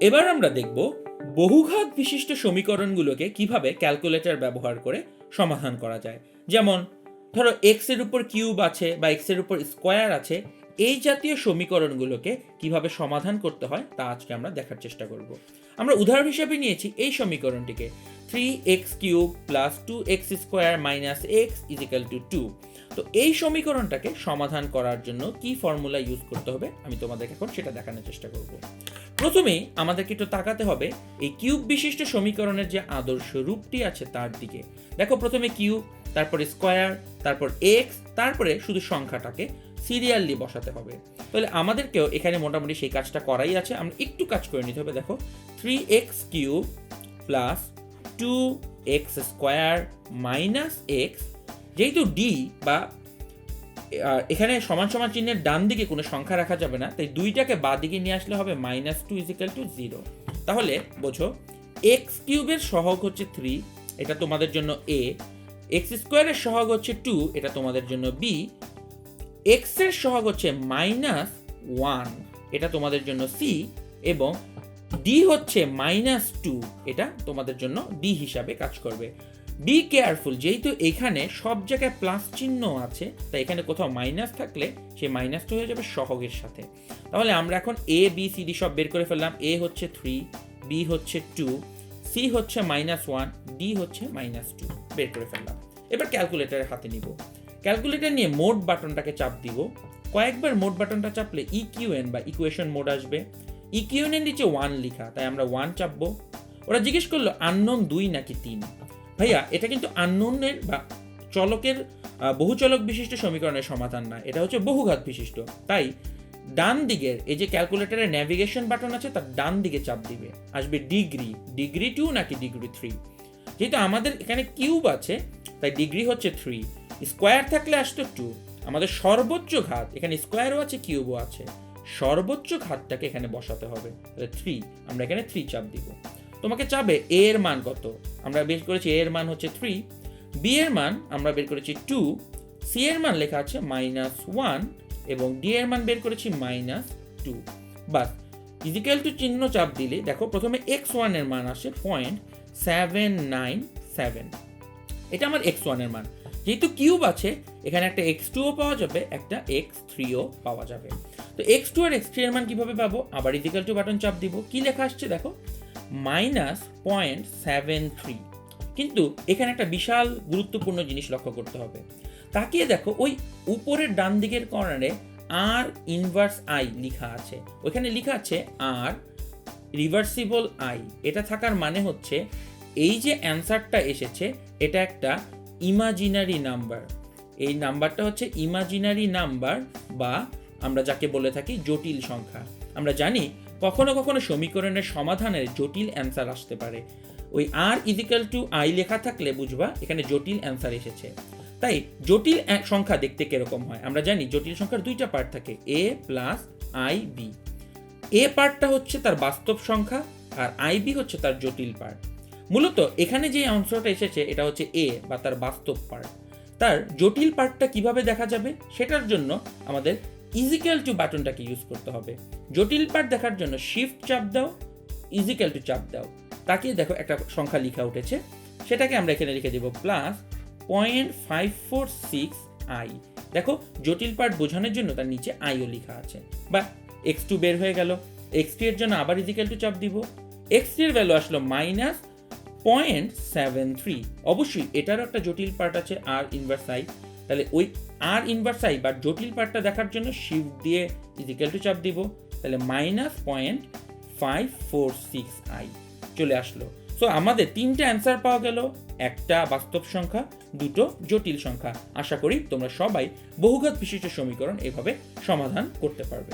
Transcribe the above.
এবার আমরা দেখব বহুঘাত বিশিষ্ট সমীকরণগুলোকে কীভাবে ক্যালকুলেটর ব্যবহার করে সমাধান করা যায়। যেমন, ধরো এক্সের উপর কিউব আছে বা এক্সের উপর স্কোয়ার আছে এই জাতীয় সমীকরণগুলোকে কীভাবে সমাধান করতে হয় তা আজকে আমরা দেখার চেষ্টা করব। আমরা উদাহরণ হিসেবে নিয়েছি এই সমীকরণটিকে। Three X cube plus two X square minus X equal to two তো এই সমীকরণটাকে সমাধান করার জন্য কি ফর্মুলা ইউজ করতে হবে আমি তোমাদেরকে এখন সেটা দেখানোর চেষ্টা করব। প্রথমেই আমাদেরকে একটু তাকাতে হবে এই কিউব বিশিষ্ট সমীকরণের যে আদর্শ রূপটি আছে তার দিকে। দেখো প্রথমে কিউব তারপরে স্কোয়ার তারপর এক্স তারপরে শুধু সংখ্যাটাকে সিরিয়ালি বসাতে হবে। তাহলে আমাদেরকেও এখানে মোটামুটি সেই কাজটা করাই আছে। আমরা একটু কাজ করে নিতে হবে, দেখো। Three X cube plus two X square minus X যেহেতু ডি বা এখানে সমান সমান চিহ্নের ডান দিকে কোনো সংখ্যা রাখা যাবে না, তাই দুইটাকে বা দিকে নিয়ে আসলে হবে minus two equal to zero তাহলে বোঝো এক্স কিউবের সহগ হচ্ছে থ্রি এটা তোমাদের জন্য এ এক্স স্কোয়ারের সহগ হচ্ছে টু এটা তোমাদের জন্য বি এক্সের সহগ হচ্ছে মাইনাস ওয়ান এটা তোমাদের জন্য সি এবং ডি হচ্ছে মাইনাস টু এটা তোমাদের জন্য ডি হিসাবে কাজ করবে। বি কেয়ারফুল যেহেতু এখানে সব জায়গায় প্লাস চিহ্ন আছে, তাই এখানে কোথাও মাইনাস থাকলে সেই মাইনাসটা হয়ে যাবে সহগের সাথে। তাহলে আমরা এখন এ বি সি ডি সব বের করে ফেললাম। এ হচ্ছে থ্রি বি হচ্ছে টু সি হচ্ছে মাইনাস ওয়ান ডি হচ্ছে মাইনাস টু বের করে ফেললাম। এবার ক্যালকুলেটারের হাতে নিব। ক্যালকুলেটর নিয়ে মোড বাটনটাকে চাপ দিব। কয়েকবার মোড বাটনটা চাপলে E ইকিউএন বা ইকুয়েশন মোড আসবে। E ইকিউএন এর নিচে ওয়ান লেখা, তাই আমরা ওয়ান চাপবো। ওরা জিজ্ঞেস করল আননোন দুই নাকি তিন? ভাইয়া, এটা কিন্তু আননোনের বা চলকের বহুচলক বিশিষ্ট সমীকরণের সমাধান না, এটা হচ্ছে বহুঘাত বিশিষ্ট। তাই ডান দিকের এই যে ক্যালকুলেটরের ন্যাভিগেশন বাটন আছে, তার ডান দিকে চাপ দিবে। আসবে ডিগ্রি ডিগ্রি টু নাকি ডিগ্রি থ্রি যেহেতু আমাদের এখানে কিউব আছে, তাই ডিগ্রি হচ্ছে থ্রি স্কোয়ার থাকলে আসতো টু। আমাদের সর্বোচ্চ ঘাত, এখানে স্কোয়ারও আছে, কিউবও আছে, সর্বোচ্চ ঘাতটাকে এখানে বসাতে হবে। তাহলে থ্রি আমরা এখানে থ্রি চাপ দিব। তোমাকে চাবে এ এর মান কত? আমরা বের করেছি এ এর মান হচ্ছে থ্রি বি এর মান আমরা বের করেছি টু সি এর মান লেখা আছে মাইনাস ওয়ান এবং ডি এর মান বের করেছি মাইনাস টু বাস ইজিক্যাল টু চিহ্ন চাপ দিলে, দেখো প্রথমে এক্স ওয়ানের মান আসে পয়েন্ট সেভেন নাইন সেভেন এটা আমার এক্স ওয়ানের মান। যেহেতু কিউব আছে, এখানে একটা এক্স টুও পাওয়া যাবে, একটা এক্স থ্রিও পাওয়া যাবে। তো এক্স টু আর এক্স থ্রি এর মান কীভাবে পাবো? আবার ইজিক্যাল টু বাটন চাপ দিব। কি লেখা আসছে দেখো? মাইনাস পয়েন্ট সেভেন থ্রি কিন্তু এখানে একটা বিশাল গুরুত্বপূর্ণ জিনিস লক্ষ্য করতে হবে। তাকিয়ে দেখো, ওই উপরের ডান দিকের কর্নারে আর ইনভার্স আই লেখা আছে। ওইখানে লেখা আছে আর রিভার্সিবল আই এটা থাকার মানে হচ্ছে, এই যে অ্যান্সারটা এসেছে, এটা একটা ইমাজিনারি নাম্বার এই নাম্বারটা হচ্ছে ইমাজিনারি নাম্বার বা আমরা যাকে বলে থাকি জটিল সংখ্যা। আমরা জানি কখনো কখনো সমীকরণের সমাধানের জটিল অ্যান্সার আসতে পারে। ওই আর ইজিক্যাল টু আই লেখা থাকলে বুঝবা এখানে জটিল অ্যান্সার এসেছে। তাই জটিল সংখ্যা দেখতে কীরকম হয়? আমরা জানি জটিল সংখ্যার দুইটা পার্ট থাকে A plus I B A পার্টটা হচ্ছে তার বাস্তব সংখ্যা আর আইবি হচ্ছে তার জটিল পার্ট মূলত এখানে যে অংশটা এসেছে, এটা হচ্ছে এ বা তার বাস্তব পার্ট তার জটিল পার্টটা কীভাবে দেখা যাবে? সেটার জন্য আমাদের ইজিক্যাল টু বাটনটাকে ইউজ করতে হবে। জটিল পার্ট দেখার জন্য শিফট চাপ দাও ইজিক্যাল টু চাপ দাও। তাকে দেখো, একটা সংখ্যা লেখা উঠেছে। সেটাকে আমরা এখানে লিখে দেবো plus point five four six I দেখো, জটিল পার্ট বোঝানোর জন্য তার নিচে আইও লেখা আছে। বা এক্স টু বের হয়ে গেল। এক্স টি এর জন্য আবার ইজিক্যাল টু চাপ দিব। এক্স টি এর ভ্যালু আসলো মাইনাস পয়েন্ট সেভেন থ্রি অবশ্যই এটারও একটা জটিল পার্ট আছে আর ইনভার্স আই তাহলে ওই আর ইনভার্স আই বা জটিল পার্টটা দেখার জন্য শিফট দিয়ে ইজিক্যাল টু চাপ দিব। তাহলে minus point five four six I চলে আসলো। সো আমাদের তিনটা অ্যান্সার পাওয়া গেল, একটা বাস্তব সংখ্যা, দুটো জটিল সংখ্যা। আশা করি তোমরা সবাই বহুঘাত বিশিষ্ট সমীকরণ এভাবে সমাধান করতে পারবে।